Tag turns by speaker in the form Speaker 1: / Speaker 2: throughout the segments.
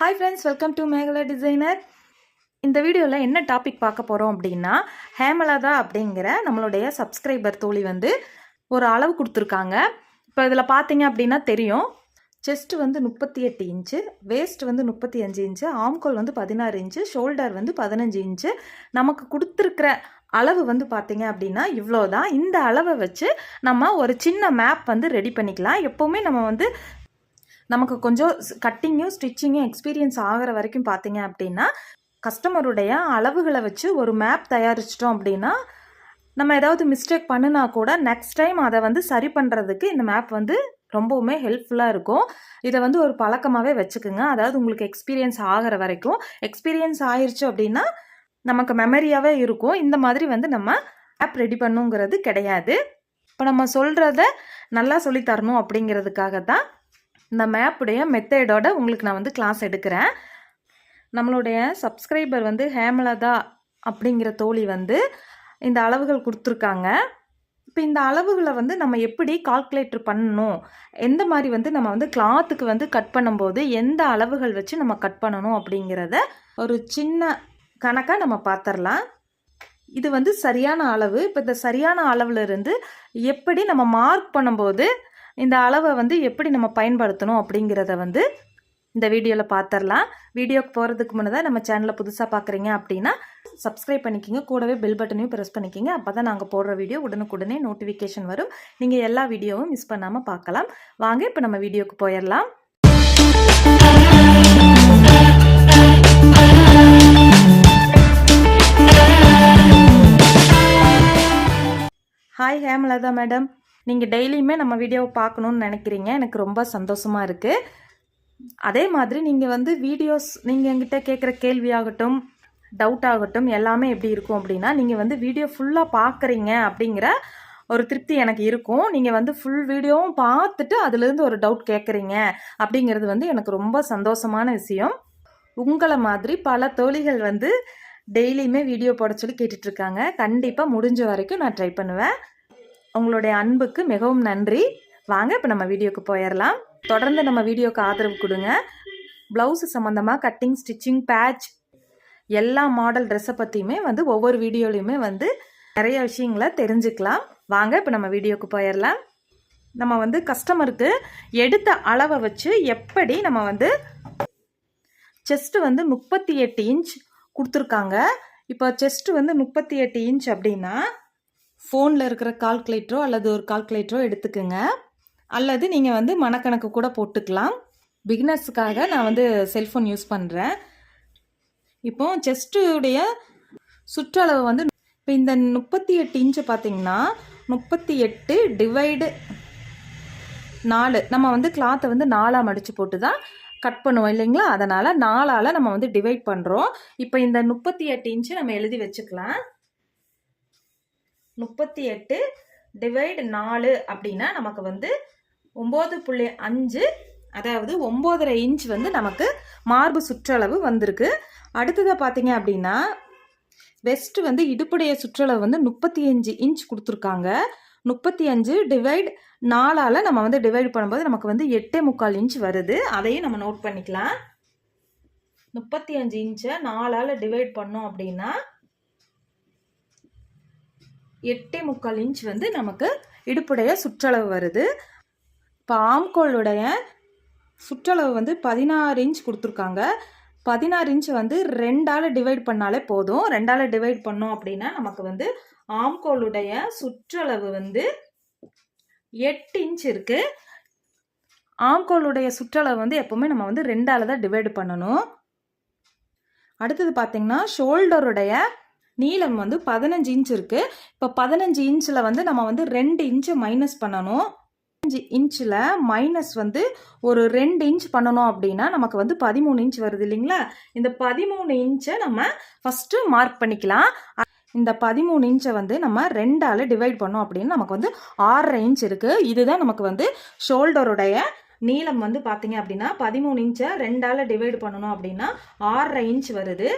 Speaker 1: Hi friends welcome to Megala designer இந்த வீடியோவில் என்ன டாபிக் பார்க்க போகிறோம் அப்படின்னா ஹேமலதா அப்படிங்கிற நம்மளுடைய சப்ஸ்கிரைபர் தோழி வந்து ஒரு அளவு கொடுத்துருக்காங்க. இப்போ இதில் பார்த்தீங்க அப்படின்னா தெரியும். செஸ்ட் வந்து முப்பத்தி எட்டு இன்ச்சு வேஸ்ட் வந்து முப்பத்தி அஞ்சு இன்ச்சு ஆம்கோல் வந்து பதினாறு இன்ச்சு ஷோல்டர் வந்து பதினஞ்சு இன்ச்சு நமக்கு கொடுத்துருக்கிற அளவு வந்து பார்த்தீங்க அப்படின்னா இவ்வளோ தான் இந்த அளவை வச்சு நம்ம ஒரு சின்ன மேப் வந்து ரெடி பண்ணிக்கலாம். எப்போவுமே நம்ம வந்து நமக்கு கொஞ்சம் கட்டிங்கும் ஸ்டிச்சிங்கும் எக்ஸ்பீரியன்ஸ் ஆகிற வரைக்கும் பார்த்தீங்க அப்படின்னா கஸ்டமருடைய அளவுகளை வச்சு ஒரு மேப் தயாரிச்சிட்டோம் அப்படின்னா நம்ம ஏதாவது மிஸ்டேக் பண்ணுனா கூட நெக்ஸ்ட் டைம் அதை வந்து சரி பண்ணுறதுக்கு இந்த மேப் வந்து ரொம்பவுமே ஹெல்ப்ஃபுல்லாக இருக்கும். இதை வந்து ஒரு பழக்கமாகவே வச்சுக்குங்க. அதாவது உங்களுக்கு எக்ஸ்பீரியன்ஸ் ஆகிற வரைக்கும். எக்ஸ்பீரியன்ஸ் ஆயிடுச்சு அப்படின்னா நமக்கு மெமரியாகவே இருக்கும். இந்த மாதிரி வந்து நம்ம ஆப் ரெடி பண்ணுங்கிறது கிடையாது. இப்போ நம்ம சொல்கிறத நல்லா சொல்லித்தரணும் அப்படிங்கிறதுக்காக தான் இந்த மேப்புடைய மெத்தடோட உங்களுக்கு நான் வந்து கிளாஸ் எடுக்கிறேன். நம்மளுடைய சப்ஸ்கிரைபர் வந்து ஹேமலதா அப்படிங்கிற தோழி வந்து இந்த அளவுகள் கொடுத்துருக்காங்க. இப்போ இந்த அளவுகளை வந்து நம்ம எப்படி கால்குலேட்டர் பண்ணணும்? எந்த மாதிரி வந்து நம்ம வந்து கிளாத்துக்கு வந்து கட் பண்ணும்போது எந்த அளவுகள் வச்சு நம்ம கட் பண்ணணும் அப்படிங்கிறத ஒரு சின்ன கணக்காக நம்ம பார்த்துடலாம் இது வந்து சரியான அளவு. இப்போ இந்த சரியான அளவில் இருந்து எப்படி நம்ம மார்க் பண்ணும்போது இந்த அளவை வந்து எப்படி நம்ம பயன்படுத்தணும் அப்படிங்கிறத வந்து இந்த வீடியோவில் பார்த்துடலாம் வீடியோக்கு போகிறதுக்கு முன்னதாக நம்ம சேனலை புதுசாக பார்க்குறீங்க அப்படின்னா சப்ஸ்கிரைப் பண்ணிக்கிங்க. கூடவே பெல் பட்டனையும் ப்ரெஸ் பண்ணிக்கிங்க. அப்போ தான் நாங்கள் போடுற வீடியோ உடனுக்குடனே நோட்டிஃபிகேஷன் வரும். நீங்கள் எல்லா வீடியோவும் மிஸ் பண்ணாமல் பார்க்கலாம் வாங்க இப்போ நம்ம வீடியோக்கு போயிடலாம் ஹாய் ஹேமலதா மேடம். நீங்கள் டெய்லியுமே நம்ம வீடியோவை பார்க்கணுன்னு நினைக்கிறீங்க. எனக்கு ரொம்ப சந்தோஷமாக இருக்குது அதே மாதிரி நீங்கள் வந்து வீடியோஸ் நீங்கள் என்கிட்ட கேட்குற கேள்வியாகட்டும் டவுட் ஆகட்டும் எல்லாமே எப்படி இருக்கும் அப்படின்னா நீங்கள் வந்து வீடியோ ஃபுல்லாக பார்க்குறீங்க அப்படிங்கிற ஒரு திருப்தி எனக்கு இருக்கும். நீங்கள் வந்து ஃபுல் வீடியோவும் பார்த்துட்டு அதுலேருந்து ஒரு டவுட் கேட்குறீங்க அப்படிங்கிறது வந்து எனக்கு ரொம்ப சந்தோஷமான விஷயம். உங்களை மாதிரி பல தோழிகள் வந்து டெய்லியுமே வீடியோ போட சொல்லி கேட்டுட்ருக்காங்க கண்டிப்பாக முடிஞ்ச வரைக்கும் நான் ட்ரை பண்ணுவேன். உங்களுடைய அன்புக்கு மிகவும் நன்றி. வாங்க இப்போ நம்ம வீடியோக்கு போயிடலாம் தொடர்ந்து நம்ம வீடியோக்கு ஆதரவு கொடுங்க. ப்ளவுஸு சம்மந்தமாக கட்டிங் ஸ்டிச்சிங் பேட்ச் எல்லா மாடல் ட்ரெஸ்ஸை பற்றியுமே வந்து ஒவ்வொரு வீடியோலையுமே வந்து நிறைய விஷயங்களை தெரிஞ்சுக்கலாம். வாங்க இப்போ நம்ம வீடியோக்கு போயிடலாம் நம்ம வந்து கஸ்டமருக்கு எடுத்த அளவை வச்சு எப்படி நம்ம வந்து செஸ்ட்டு வந்து முப்பத்தி எட்டு இன்ச் கொடுத்துருக்காங்க. இப்போ செஸ்ட்டு வந்து முப்பத்தி எட்டு இன்ச் அப்படின்னா ஃபோனில் இருக்கிற கால்குலேட்டரோ அல்லது ஒரு கால்குலேட்டரோ எடுத்துக்கோங்க. அல்லது நீங்கள் வந்து மனக்கணக்கு கூட போட்டுக்கலாம். பிகினர்ஸுக்காக நான் வந்து செல்ஃபோன் யூஸ் பண்ணுறேன் இப்போ செஸ்ட்டுடைய சுற்றளவு வந்து இப்போ இந்த முப்பத்தி எட்டு இன்ச்சு பார்த்தீங்கன்னா முப்பத்தி எட்டு டிவைடு நாலு. நம்ம வந்து கிளாத்தை வந்து நாலாக மடித்து போட்டு தான் கட் பண்ணுவோம் இல்லைங்களா? அதனால் நாலால் நம்ம வந்து டிவைட் பண்ணுறோம் இப்போ இந்த முப்பத்தி எட்டு இன்ச்சு நம்ம எழுதி வச்சுக்கலாம். முப்பத்தி எட்டு டிவைடு நாலு அப்படின்னா நமக்கு வந்து ஒம்பது புள்ளி அஞ்சு அதாவது ஒம்போதரை இன்ச் வந்து நமக்கு மார்பு சுற்றளவு வந்திருக்கு. அடுத்ததாக பார்த்தீங்க அப்படின்னா வெஸ்ட் வந்து இடுப்புடைய சுற்றளவு வந்து முப்பத்தி அஞ்சு இன்ச் கொடுத்துருக்காங்க. முப்பத்தி அஞ்சு டிவைட் நாலால் நம்ம வந்து டிவைட் பண்ணும்போது நமக்கு வந்து எட்டே முக்கால் இன்ச் வருது. அதையும் நம்ம நோட் பண்ணிக்கலாம். முப்பத்தி அஞ்சு இன்ச்சை நாலால் டிவைட் பண்ணோம் அப்படின்னா எட்டே முக்கால் இன்ச் வந்து நமக்கு இடுப்புடைய சுற்றளவு வருது. இப்போ ஆம்கோளுடைய சுற்றளவு வந்து பதினாறு இன்ச் கொடுத்துருக்காங்க. பதினாறு இன்ச் வந்து ரெண்டால் டிவைட் பண்ணாலே போதும். ரெண்டால் டிவைட் பண்ணோம் அப்படின்னா நமக்கு வந்து ஆம்கோளுடைய சுற்றளவு வந்து எட்டு இன்ச் இருக்குது ஆம்கோளுடைய சுற்றளவு வந்து எப்போவுமே நம்ம வந்து ரெண்டால் தான் டிவைட் பண்ணணும். அடுத்தது பார்த்திங்கன்னா ஷோல்டருடைய நீளம் வந்து பதினஞ்சு இன்ச் இருக்குது இப்போ பதினஞ்சு இன்ச்சில் வந்து நம்ம வந்து ரெண்டு இன்ச்சு மைனஸ் பண்ணணும். பதினஞ்சு இன்ச்சில் மைனஸ் வந்து ஒரு ரெண்டு இன்ச் பண்ணணும் அப்படின்னா நமக்கு வந்து பதிமூணு இன்ச் வருது இல்லைங்களா? இந்த பதிமூணு இன்ச்சை நம்ம ஃபஸ்ட்டு மார்க் பண்ணிக்கலாம். இந்த பதிமூணு இன்ச்சை வந்து நம்ம ரெண்டால் டிவைட் பண்ணோம் அப்படின்னு நமக்கு வந்து ஆறரை இன்ச் இருக்குது இதுதான் நமக்கு வந்து ஷோல்டருடைய நீளம் வந்து பார்த்தீங்க அப்படின்னா பதிமூணு இன்ச்சை ரெண்டால் டிவைடு பண்ணணும் அப்படின்னா ஆறரை இன்ச் வருது.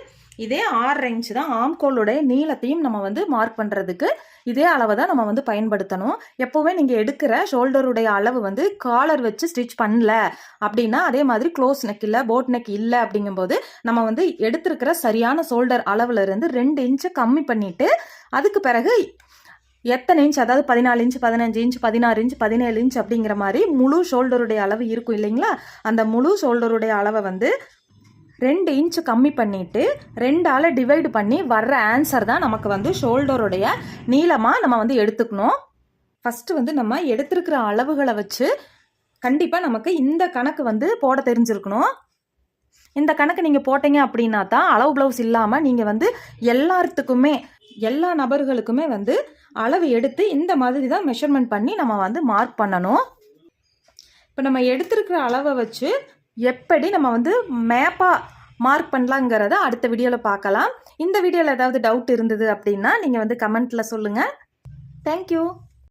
Speaker 1: இதே ஆறரை இன்ச் தான் ஆம்கோலுடைய நீளத்தையும் நம்ம வந்து மார்க் பண்ணுறதுக்கு இதே அளவை தான் நம்ம வந்து பயன்படுத்தணும். எப்போவுமே நீங்கள் எடுக்கிற ஷோல்டருடைய அளவு வந்து காலர் வச்சு ஸ்டிச் பண்ணல அப்படின்னா அதே மாதிரி க்ளோஸ் நெக் இல்லை போட் நெக் இல்லை அப்படிங்கும்போது நம்ம வந்து எடுத்திருக்கிற சரியான ஷோல்டர் அளவுலேருந்து ரெண்டு இன்ச்சை கம்மி பண்ணிவிட்டு அதுக்கு பிறகு எத்தனை இன்ச் அதாவது பதினாலு இன்ச் பதினஞ்சு இன்ச் பதினாறு இன்ச் பதினேழு இன்ச் அப்படிங்கிற மாதிரி முழு ஷோல்டருடைய அளவு இருக்கும் இல்லைங்களா? அந்த முழு ஷோல்டருடைய அளவை வந்து ரெண்டு இன்ச் கம்மி பண்ணிவிட்டு ரெண்டால் டிவைடு பண்ணி வர்ற ஆன்சர் தான் நமக்கு வந்து ஷோல்டருடைய நீளமாக நம்ம வந்து எடுத்துக்கணும். ஃபஸ்ட்டு வந்து நம்ம எடுத்திருக்கிற அளவுகளை வச்சு கண்டிப்பாக நமக்கு இந்த கணக்கு வந்து போட தெரிஞ்சிருக்கணும். இந்த கணக்கு நீங்கள் போட்டீங்க அப்படின்னா தான் அளவு ப்ளவுஸ் இல்லாமல் நீங்கள் வந்து எல்லாத்துக்குமே எல்லா நபர்களுக்குமே வந்து அளவு எடுத்து இந்த மாதிரி தான் மெஷர்மெண்ட் பண்ணி நம்ம வந்து மார்க் பண்ணணும். இப்போ நம்ம எடுத்திருக்கிற அளவை வச்சு எப்படி நம்ம வந்து மேப்பாக மார்க் பண்ணலாங்கிறத அடுத்த வீடியோவில் பார்க்கலாம். இந்த வீடியோவில் ஏதாவது டவுட் இருந்தது அப்படின்னா நீங்கள் வந்து கமெண்ட்டில் சொல்லுங்கள் தேங்க்யூ